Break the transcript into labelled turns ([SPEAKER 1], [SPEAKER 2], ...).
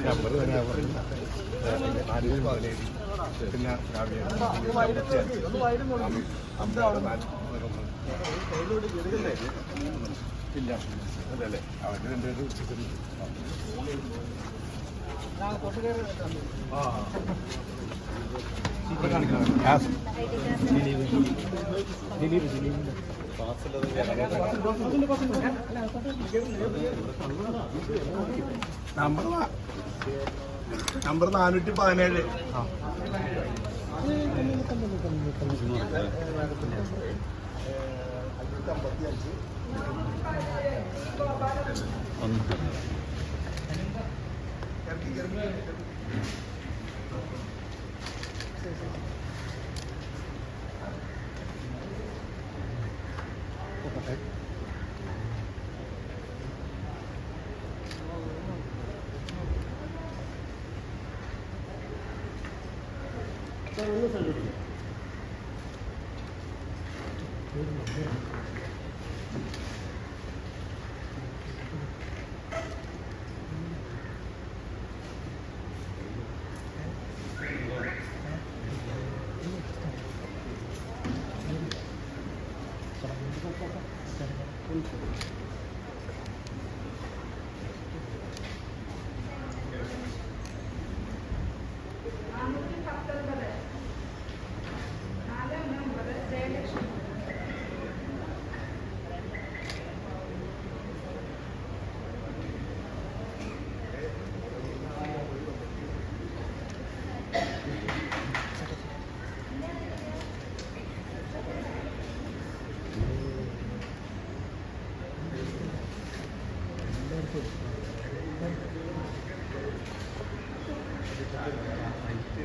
[SPEAKER 1] Number തന്നെ നാല് പതിനേഴ് പിന്നെ രാവിലെ അമ്പത് നാല് ഇല്ല അതല്ലേ നമ്പർ നമ്പർ ആ പതിനേഴ്. ഗ്യാസ് നമ്പർ നാ- നമ്പർ നാനൂറ്റി പതിനേഴ് ആ
[SPEAKER 2] നാനൂറ്റി